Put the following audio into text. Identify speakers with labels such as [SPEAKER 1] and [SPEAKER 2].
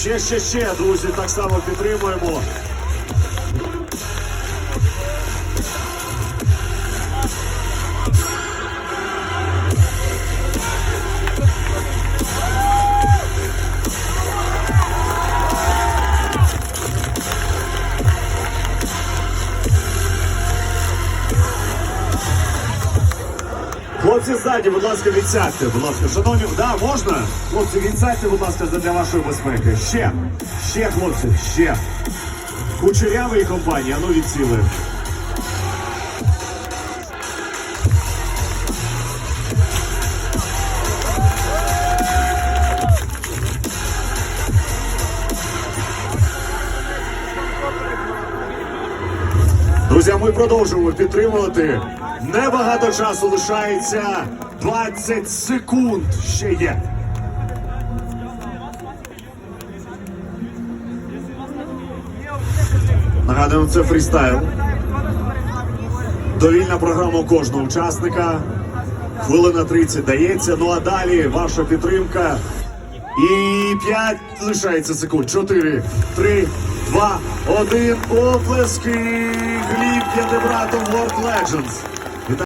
[SPEAKER 1] ще, ще, ще, друзі, так само підтримуємо. Хлопці ззаді, будь ласка, відсядьте, будь ласка. Шановні, да, можна? Хлопці, відсядьте, будь ласка, для вашої безпеки. Ще, ще, хлопці, ще. Кучерявий компанія, ну відсіли. Друзі, ми продовжуємо підтримувати. Небагато часу лишається. 20 секунд ще є. Нагадуємо, це фрістайл. Довільна програма кожного учасника. Хвилина 30 дається. Ну а далі ваша підтримка. І 5 лишається секунд. 4, 3, 2, 1. Оплески. Гліб Ядебратов World Legends.